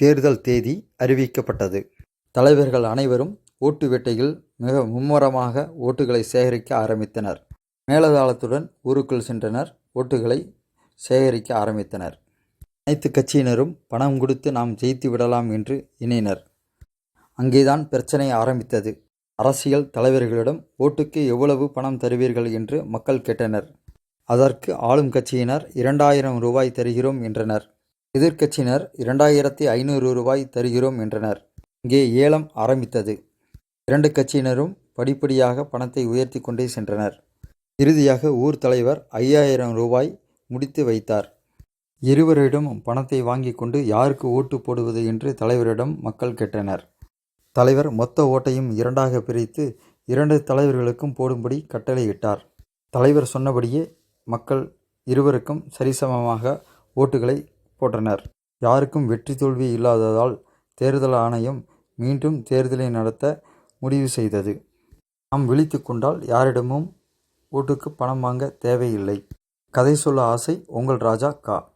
தேர்தல் தேதி அறிவிக்கப்பட்டது. தலைவர்கள் அனைவரும் ஓட்டு வேட்டையில் மிக மும்முரமாக ஓட்டுகளை சேகரிக்க ஆரம்பித்தனர். மேலதாளத்துடன் ஊருக்குள் சென்றனர். ஓட்டுகளை சேகரிக்க ஆரம்பித்தனர். அனைத்து கட்சியினரும் பணம் கொடுத்து நாம் ஜெயித்து விடலாம் என்று எண்ணினர். அங்கேதான் பிரச்சனை ஆரம்பித்தது. அரசியல் தலைவர்களிடம் ஓட்டுக்கு எவ்வளவு பணம் தருவீர்கள் என்று மக்கள் கேட்டனர். அதற்கு ஆளும் கட்சியினர் இரண்டாயிரம் ரூபாய் தருகிறோம் என்றனர். எதிர்க்கட்சியினர் இரண்டாயிரத்தி ஐநூறு ரூபாய் தருகிறோம் என்றனர். இங்கே ஏலம் ஆரம்பித்தது. இரண்டு கட்சியினரும் படிப்படியாக பணத்தை உயர்த்திக் கொண்டே சென்றனர். இறுதியாக ஊர் தலைவர் ஐயாயிரம் ரூபாய் முடித்து வைத்தார். இருவரிடமும் பணத்தை வாங்கிக் கொண்டு யாருக்கு ஓட்டு போடுவது என்று தலைவரிடம் மக்கள் கேட்டனர். தலைவர் மொத்த ஓட்டையும் இரண்டாக பிரித்து இரண்டு தலைவர்களுக்கும் போடும்படி கட்டளையிட்டார். தலைவர் சொன்னபடியே மக்கள் இருவருக்கும் சரிசமமாக ஓட்டுகளை போட்டனர். யாருக்கும் வெற்றி தோல்வி இல்லாததால் தேர்தல் ஆணையம் மீண்டும் தேர்தலை நடத்த முடிவு செய்தது. நாம் விழித்துக் கொண்டால் யாரிடமும் ஓட்டுக்கு பணம் வாங்க தேவையில்லை. கதை சொல்ல ஆசை உங்கள் ராஜா கா